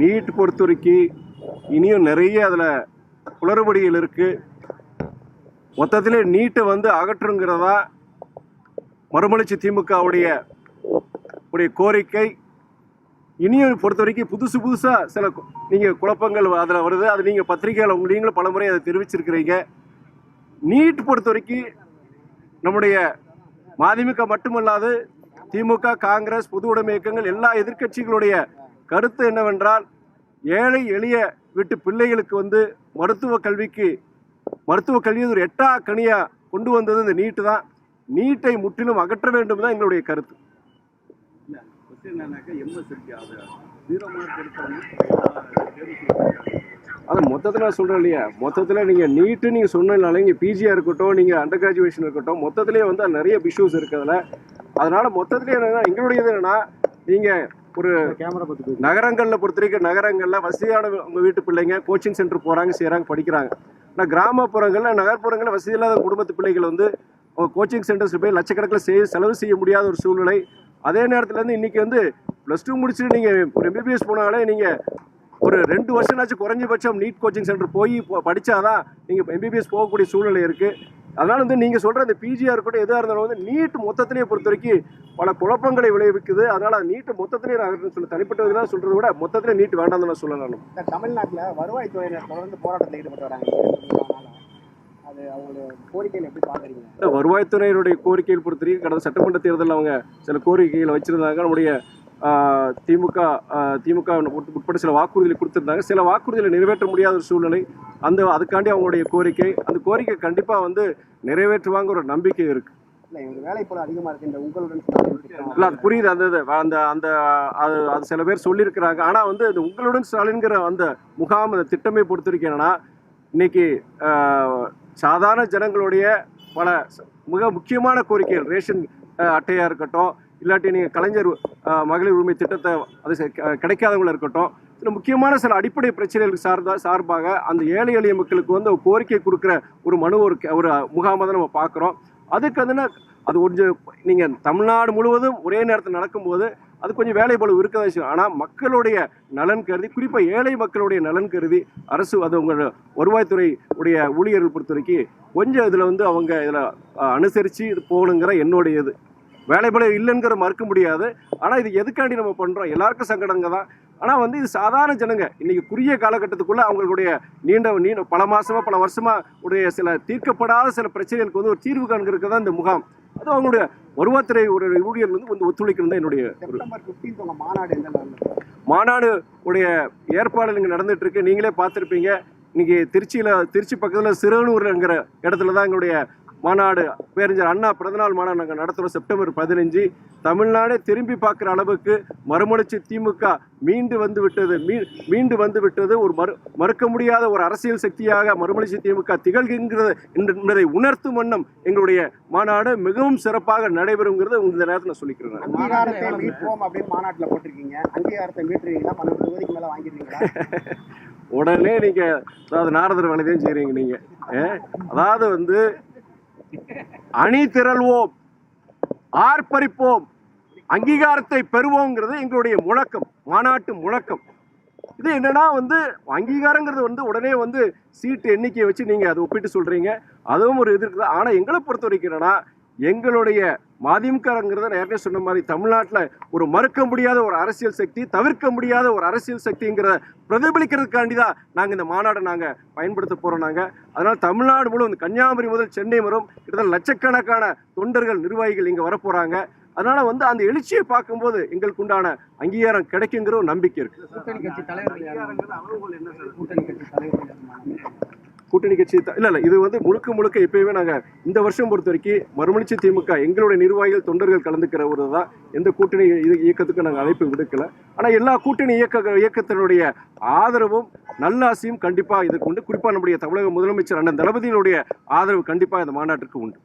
NEET பொறுத்த வரைக்கும் இனியும் நிறைய அதில் குளறுபடிகள் இருக்குது மொத்தத்தில் நீட்டை வந்து அகற்றுங்கிறதா மறுமலர்ச்சி திமுகவுடைய உடைய கோரிக்கை இனியும் பொறுத்த வரைக்கும் புதுசு புதுசாக சில நீங்கள் குழப்பங்கள் அதில் வருது அது நீங்கள் பத்திரிகையில் உங்க நீங்களும் பலமுறை அதை தெரிவிச்சிருக்கிறீங்க நீட் பொறுத்த வரைக்கும் நம்முடைய மதிமுக மட்டுமல்லாது திமுக காங்கிரஸ் பொது உடைமை இயக்கங்கள் எல்லா எதிர்க்கட்சிகளுடைய கருத்து என்னவென்றால் ஏழை எளிய வீட்டு பிள்ளைகளுக்கு வந்து மருத்துவ கல்விக்கு மருத்துவ கல்வி ஒரு எட்டா கனியா கொண்டு வந்தது இந்த நீட்டு தான். நீட்டை முற்றிலும் அகற்ற வேண்டும் தான் எங்களுடைய கருத்து. அது மொத்தத்தில் நான் சொல்கிறேன் இல்லையா? மொத்தத்தில் நீங்கள் நீட்டு நீங்கள் சொன்னதுனால இங்கே பிஜியாக இருக்கட்டும் நீங்கள் அண்டர் கிராஜுவேஷன் இருக்கட்டும் மொத்தத்திலே வந்து நிறைய இஷ்யூஸ் இருக்குது அதில். அதனால் மொத்தத்திலே என்னன்னா எங்களுடையது என்னன்னா நீங்கள் ஒரு கேமரா பத்தி நகரங்களில் பொறுத்த வரைக்கும் நகரங்களில் வசதியான உங்கள் வீட்டு பிள்ளைங்க கோச்சிங் சென்டர் போகிறாங்க செய்கிறாங்க படிக்கிறாங்க. ஆனால் கிராமப்புறங்களில் நகர்ப்புறங்களில் வசதி இல்லாத குடும்பத்து பிள்ளைகள் வந்து கோச்சிங் சென்டர்ஸ் போய் லட்சக்கணக்கில் செய்ய செலவு செய்ய முடியாத ஒரு சூழ்நிலை. அதே நேரத்தில் வந்து இன்றைக்கி வந்து ப்ளஸ் டூ முடிச்சுட்டு நீங்கள் ஒரு எம்பிபிஎஸ் போனாலே நீங்கள் ஒரு ரெண்டு வருஷம்னாச்சும் குறைஞ்சபட்சம் நீட் கோச்சிங் சென்டர் போய் ப- படிச்சாதான் நீங்கள் எம்பிபிஎஸ் போகக்கூடிய சூழ்நிலை இருக்குது அதனால் வந்து நீங்கள் சொல்கிற அந்த பிஜியாக இருக்கட்டும் எதாக இருந்தாலும் வந்து நீட் மொத்தத்திலேயே பொறுத்த வரைக்கும் பல குழப்பங்களை விளைவிக்குது. அதனால் நீட்டு மொத்தத்திலேயே நான் சொல்ல தனிப்பட்ட இதெல்லாம் சொல்கிறத விட மொத்தத்திலே நீட் வேண்டாம் நான் நம்ம. இந்த தமிழ்நாட்டில் வருவாய்த்துறையினர் தொடர்ந்து போராட்டத்தில் ஈடுபட்டு வராங்க. வருவாய்த்துறையினுடைய கோரிக்கைகள் பொறுத்த வரைக்கும் கடந்த சட்டமன்ற தேர்தலில் அவங்க சில கோரிக்கைகளை வச்சிருந்தாங்க. நம்முடைய திமுக திமுக உட்பட- சில வாக்குறுதிகளை கொடுத்திருந்தாங்க. சில வாக்குறுதிகளை நிறைவேற்ற முடியாத ஒரு சூழ்நிலை. அந்த அதுக்காண்டி அவங்களுடைய கோரிக்கை. அந்த கோரிக்கை கண்டிப்பாக வந்து நிறைவேற்றுவாங்க ஒரு நம்பிக்கை இருக்குது. இல்லை அது புரியுது. அந்த இது, அந்த அந்த அது அது சில பேர் சொல்லியிருக்கிறாங்க. ஆனால் வந்து இந்த உங்களுடன் ஸ்டாலின்கிற அந்த முகாம் அந்த திட்டமே பொறுத்த வரைக்கும் என்னன்னா இன்னைக்கு சாதாரண ஜனங்களுடைய பல மிக முக்கியமான கோரிக்கைகள். ரேஷன் ஆஹ், அட்டையா இருக்கட்டும் இல்லாட்டி நீங்கள் கலைஞர் மகளிர் உரிமை திட்டத்தை அது கிடைக்காதவங்களாக க- கிடைக்காதவங்களா இருக்கட்டும் சில முக்கியமான சில அடிப்படை பிரச்சனைகளுக்கு சார்ந்தா சார்பாக அந்த ஏழை எளிய மக்களுக்கு வந்து கோரிக்கை கொடுக்குற ஒரு மனு ஒரு க- ஒரு முகாமை தான் நம்ம பார்க்குறோம். அதுக்கு வந்து அது கொஞ்சம் நீங்கள் தமிழ்நாடு முழுவதும் ஒரே நேரத்தில் நடக்கும்போது அது கொஞ்சம் வேலை பளு இருக்கதான் செய்யும். ஆனால் மக்களுடைய நலன் கருதி குறிப்பாக ஏழை மக்களுடைய நலன் கருதி அரசு அது அவங்க வருவாய்த்துறை உடைய ஊழியர்கள் பொறுத்த வரைக்கும் கொஞ்சம் இதில் வந்து அவங்க இதில் அனுசரித்து போகணுங்கிற என்னுடைய இது வேலைபளு இல்லைங்கிற மறுக்க முடியாது. ஆனால் இது எதுக்காண்டி நம்ம பண்ணுறோம் எல்லாருக்கும் சங்கடங்க தான். ஆனால் வந்து இது சாதாரண ஜனங்க. இன்னைக்கு குறுகிய காலகட்டத்துக்குள்ள அவங்களுடைய நீண்ட நீண்ட பல மாசமா பல வருஷமா உடைய சில தீர்க்கப்படாத சில பிரச்சனைகளுக்கு வந்து ஒரு தீர்வு காண்கிறதுக்கு தான் இந்த முகாம். அது அவங்களுடைய வருவாய்த்துறை ஒரு ஊழியர்கள் வந்து வந்து ஒத்துழைக்கணும் தான் என்னுடைய ஒரு செப்டம்பர் 15th உங்க மாநாடு மாநாடு உடைய ஏற்பாடுகள் இங்கே நடந்துட்டு இருக்கு. நீங்களே பார்த்துருப்பீங்க. இன்னைக்கு திருச்சியில் திருச்சி பக்கத்தில் சிறுவனூர்ங்கிற இடத்துல தான் எங்களுடைய மாநாடு பேரஞ்சர் அண்ணா பிறந்தநாள் மாநாடு நாங்கள் நடத்துகிறோம் செப்டம்பர் பதினஞ்சு. தமிழ்நாடே திரும்பி பார்க்குற அளவுக்கு மறுமலர்ச்சி திமுக மீண்டு வந்து விட்டது. மீ மீண்டு வந்து விட்டது. ஒரு மறு மறுக்க முடியாத ஒரு அரசியல் சக்தியாக மறுமலர்ச்சி திமுக திகழ்கின்றது என்பதை உணர்த்தும் வண்ணம் எங்களுடைய மாநாடு மிகவும் சிறப்பாக நடைபெறுங்கிறத இந்த நேரத்தில் நான் சொல்லிக்கிறேன். அங்கீகாரத்தை மீட்போம் அப்படின்னு மாநாட்டில் போட்டிருக்கீங்க. அங்கீகாரத்தை பன்னெண்டு தொகுதிக்கு மேலே வாங்கிடுவீங்களா உடனே நீங்க அதாவது நாரதர் வேலையதையும் செய்றீங்க நீங்க. ஏ? அதாவது வந்து அணி திரள்வோம் ஆர்ப்பரிப்போம் அங்கீகாரத்தை பெறுவோங்கிறது எங்களுடைய முழக்கம் மாநாட்டு முழக்கம். இது என்னன்னா வந்து அங்கீகாரங்கிறது வந்து உடனே வந்து சீட்டு எண்ணிக்கையை வச்சு நீங்கள் அதை ஒப்பிட்டு சொல்கிறீங்க அதுவும் ஒரு இது இருக்குது. ஆனால் எங்களை பொறுத்த வரைக்கும் என்னன்னா எங்களுடைய மதிமுகங்கிறத நான் ஏற்கனவே சொன்ன மாதிரி தமிழ்நாட்டில் ஒரு மறுக்க முடியாத ஒரு அரசியல் சக்தி தவிர்க்க முடியாத ஒரு அரசியல் சக்திங்கிறத பிரதிபலிக்கிறதுக்காண்டி தான் நாங்கள் இந்த மாநாடை நாங்கள் பயன்படுத்த போகிறோம் நாங்கள் அதனால் தமிழ்நாடு முழுவதும் கன்னியாகுமரி முதல் சென்னை வரும். கிட்டத்தட்ட லட்சக்கணக்கான தொண்டர்கள் நிர்வாகிகள் இங்கே வரப்போகிறாங்க அதனால் வந்து அந்த எழுச்சியை பார்க்கும்போது எங்களுக்கு உண்டான அங்கீகாரம் கிடைக்குங்கிற ஒரு நம்பிக்கை இருக்குது கூட்டணி கட்சி தலைவர்கள் யாரு? கூட்டணி கட்சி இல்லை இல்ல இல்ல இது வந்து முழுக்க முழுக்க எப்பயுமே நாங்க இந்த வருஷம் பொறுத்த வரைக்கும் மறுமலிச்சு திமுக எங்களுடைய நிர்வாகிகள் தொண்டர்கள் கலந்துக்கிற ஒரு தான். எந்த கூட்டணி இது- நாங்கள் அழைப்பு விடுக்கல. ஆனா எல்லா கூட்டணி இயக்க இயக்கத்தினுடைய ஆதரவும் நல்லாசியும் கண்டிப்பா இதுக்கு உண்டு. குறிப்பா நம்முடைய தமிழக முதலமைச்சர் அண்ணன் தளபதியினுடைய ஆதரவு கண்டிப்பா இந்த மாநாட்டிற்கு உண்டு.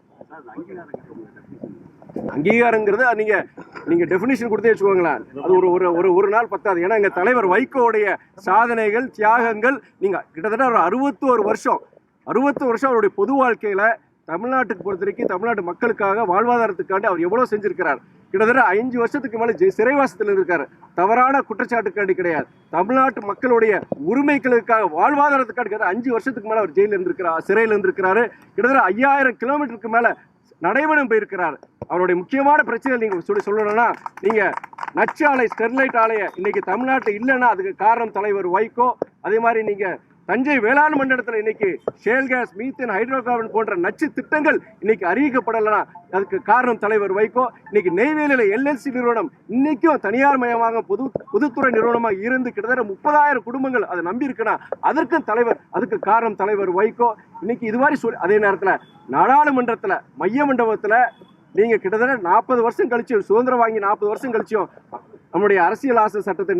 அங்கீகாரங்கிறது நீங்க நீங்க டெஃபினிஷன் கொடுத்தே வச்சுக்கோங்களேன். அது ஒரு ஒரு ஒரு ஒரு நாள் பத்தாது. ஏன்னா எங்க தலைவர் வைகோடைய சாதனைகள் தியாகங்கள் நீங்க கிட்டத்தட்ட ஒரு அறுபத்தோரு வருஷம் அறுபத்தோரு வருஷம் அவருடைய பொது வாழ்க்கையில தமிழ்நாட்டுக்கு பொறுத்த வரைக்கும் தமிழ்நாட்டு மக்களுக்காக வாழ்வாதாரத்துக்காண்டி அவர் எவ்வளவு செஞ்சிருக்கிறார். கிட்டத்தட்ட அஞ்சு வருஷத்துக்கு மேல சிறைவாசத்தில் இருக்கார். தவறான குற்றச்சாட்டுக்காண்டி கிடையாது. தமிழ்நாட்டு மக்களுடைய உரிமைகளுக்காக வாழ்வாதாரத்துக்காக கிடையாது. அஞ்சு வருஷத்துக்கு மேல அவர் ஜெயிலில் இருந்திருக்கிறார் சிறையில் இருந்திருக்கிறாரு. கிட்டத்தட்ட ஐயாயிரம் கிலோமீட்டருக்கு மேல நடைபெறும் போயிருக்கிறார். அவருடைய முக்கியமான பிரச்சனை நீங்கள் சொல்லி சொல்லணும்னா நீங்கள் நச்சு ஆலை ஸ்டெர்லைட் ஆலையை இன்னைக்கு தமிழ்நாட்டில் இல்லைன்னா அதுக்கு காரணம் தலைவர் வைகோ அதே மாதிரி நீங்கள் தஞ்சை வேளாண் மண்டலத்தில் இன்னைக்கு shale gas methane hydrocarbon போன்ற நச்சு திட்டங்கள் இன்னைக்கு அறிவிக்கப்படலைன்னா அதுக்கு காரணம் தலைவர் வைகோ. இன்னைக்கு நெய்வேலியில் எல்எல்சி நிறுவனம் இன்னைக்கும் தனியார் மயமாக பொது பொதுத்துறை நிறுவனமாக இருந்து கிட்டத்தட்ட முப்பதாயிரம் குடும்பங்கள் அதை நம்பி இருக்குன்னா அதற்கும் தலைவர் அதுக்கு காரணம் தலைவர் வைகோ. இன்னைக்கு இது மாதிரி சொல்லி அதே நேரத்தில் நாடாளுமன்றத்தில் மைய மண்டபத்தில் நீங்கள் கிட்டத்தட்ட நாற்பது வருஷம் கழிச்சும் சுதந்திரம் வாங்கி நாற்பது வருஷம் கழிச்சும் நம்முடைய அரசியல் ஆசை சட்டத்தை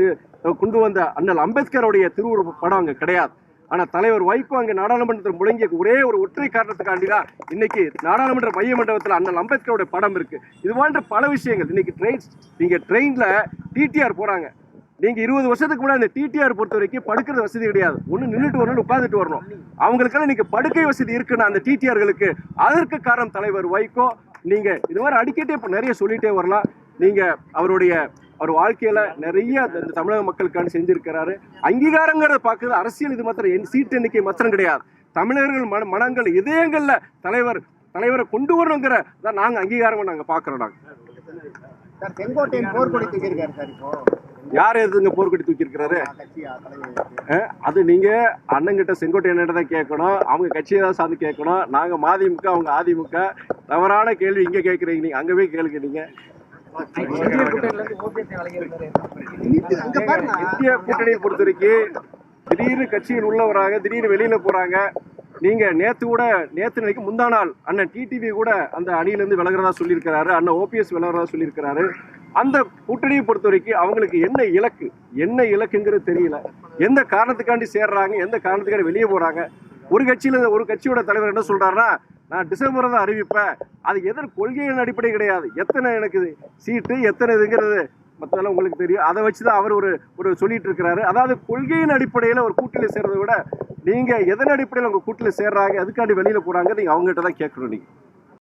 கொண்டு வந்த அண்ணல் அம்பேத்கருடைய திருவுருவ படம் அங்கே கிடையாது. ஆனால் தலைவர் வைகோ அங்கே நாடாளுமன்றத்தில் முழங்கிய ஒரே ஒரு ஒற்றை காரணத்துக்காண்டி தான் இன்னைக்கு நாடாளுமன்ற மைய மண்டபத்தில் அண்ணல் அம்பேத்கருடைய படம் இருக்குது இது போன்ற பல விஷயங்கள். இன்னைக்கு ட்ரெயின் நீங்கள் ட்ரெயினில் டிடிஆர் போகிறாங்க நீங்கள் இருபது வருஷத்துக்கு முன்னாடி அந்த டிடிஆர் பொறுத்த வரைக்கும் படுக்கிறது வசதி கிடையாது. ஒன்று நின்றுட்டு வரணும் உட்காந்துட்டு வரணும். அவங்களுக்கெல்லாம் இன்னைக்கு படுக்கை வசதி இருக்குன்னு அந்த டிடிஆர்களுக்கு அதற்கு காரணம் தலைவர் வைகோ. நீங்க இது மாதிரி அடிக்கடி இப்போ நிறைய சொல்லிட்டே வரலாம். நீங்க அவருடைய அவர் வாழ்க்கையில நிறைய இந்த தமிழக மக்களுக்கான செஞ்சிருக்கிறாரு. அங்கீகாரங்கிறத பார்க்குறது அரசியல் இது மாத்திரம் என் சீட்டு எண்ணிக்கை மாத்திரம் கிடையாது. தமிழர்கள் மன மனங்கள் இதயங்கள்ல தலைவர் தலைவரை கொண்டு வரணுங்கிற தான் நாங்கள் அங்கீகாரம் நாங்கள் பார்க்குறோம் நாங்கள் சார் போர் போர்க்கொடி தூக்கியிருக்காரு சார் இப்போ. யார் எதுங்க போர்க்கொடி தூக்கி இருக்கிறாரு கட்சி தலைவர் அது நீங்க அண்ணங்கிட்ட செங்கோட்டை என்ன தான் கேட்கணும். அவங்க கட்சியை தான் சார்ந்து கேட்கணும். நாங்க மதிமுக அவங்க அதிமுக. தவறான கேள்வி இங்க கேட்குறீங்க நீங்க அங்க போய் கேளுங்க நீங்க. அங்க பாருங்க. இந்திய கூட்டணியை பொறுத்த வரைக்கும் திடீர்னு கட்சியில் உள்ள வராங்க திடீர்னு வெளியில போறாங்க. நீங்க நேத்து கூட நேத்து நினைக்க முந்தா நாள் அண்ணன் டிடிவி கூட அந்த அணியிலிருந்து விலகிறதா சொல்லியிருக்கிறாரு. அண்ணன் ஓபிஎஸ் விலகிறதா சொல்லியிருக்கிறாரு. அந்த கூட்டணியை பொறுத்த வரைக்கும் அவங்களுக்கு என்ன இலக்கு? என்ன இலக்குங்கிறது தெரியல. எந்த காரணத்துக்காண்டி சேர்றாங்க? எந்த காரணத்துக்காண்டி வெளியே போறாங்க? ஒரு கட்சியில ஒரு கட்சியோட தலைவர் என்ன சொல்றாருன்னா நான் டிசம்பர் தான் அறிவிப்பேன். அது எதன் கொள்கையின் அடிப்படை கிடையாது. எத்தனை எனக்கு சீட்டு எத்தனை இதுங்கிறது மற்றதெல்லாம் உங்களுக்கு தெரியும். அதை வச்சு தான் அவர் ஒரு ஒரு சொல்லிட்டு இருக்கிறாரு. அதாவது கொள்கையின் அடிப்படையில் ஒரு கூட்டில் சேர்றதை விட நீங்க எதன் அடிப்படையில் உங்க கூட்டில் சேர்றாங்க? அதுக்காண்டி வெளியில போறாங்க நீங்க அவங்ககிட்ட தான் கேட்கணும் நீங்க.